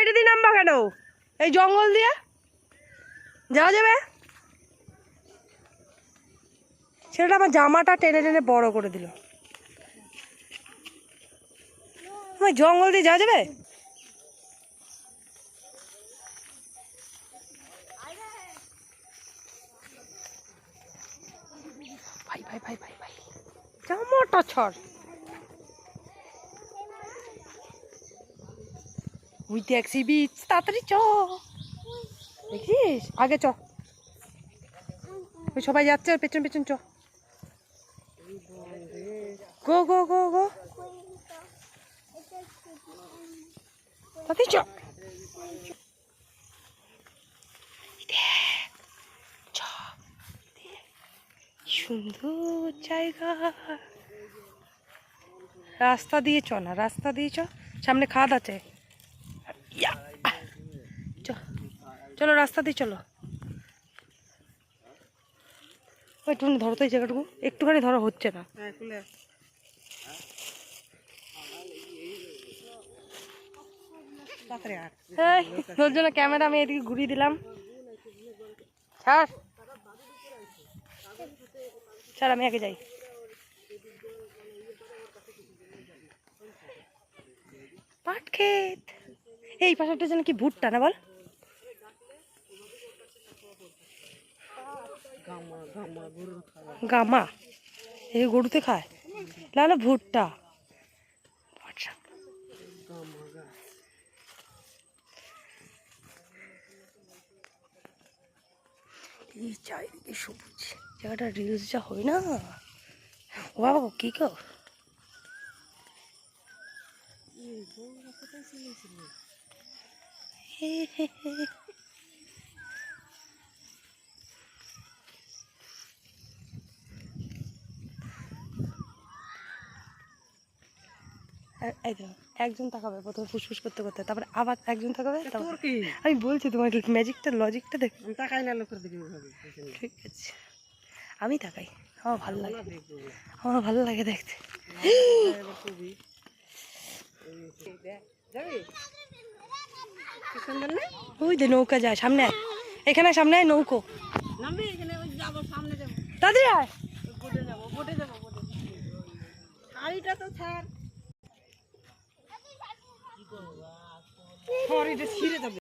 এটা দিয়ে নামবা কেন? এই জঙ্গল দিয়ে? যাওয়া যাবে? ছেলেটা আমার জামাটা টেনে টেনে বড় করে দিল। আমার জঙ্গল দিয়ে যাওয়া যাবে? ভাই ভাই ভাই ভাই ভাই। জামাটা ছড়। উই দেখছি বিচ তাড়াতাড়ি চ। দেখিস? আগে চ। ওই সবাই যাচ্ছে ওর পেছন পেছন চ। গো গো গো গো। তাড়াতাড়ি চ। দেখ, সুন্দর জায়গা। রাস্তা দিয়ে চ না রাস্তা দিয়ে চ। সামনে খাদ আছে। চলো রাস্তা দিয়ে চলো। একটুখানি ধরো তো এই জায়গাটুকু। একটুখানি ধরো হচ্ছে না। এই, তোর জন্য ক্যামেরা আমি এদিকে ঘুরিয়ে দিলাম। ছাড়। ছাড় আমি আগে যাই। পাট ক্ষেত। এই পাশাটা যেন কি ভুট্টা না বল? গামা। এই গরুতে খায়? না না, ভুট্টা। শাক। এই চারিদিকে সবুজ। জায়গাটা রিলস যা হয় না। ও বাবা কি কর এই দেখো একজন তাকাবে প্রথমে ফুসফুস করতে করতে তারপরে আবার একজন তাকাবে আমি বলছি তোমার ম্যাজিকটা লজিকটা দেখ। তাকাই না লোকের দিকে ঠিক আছে। আমি তাকাই আমার ভালো লাগে। আমার ভালো লাগে দেখতে এবার ছবি। এই দেখ, যাবি? কি সুন্দর না? ওই নৌকা যায় সামনে এখানে সামনে নৌকো। দাদি। তো ছাড়।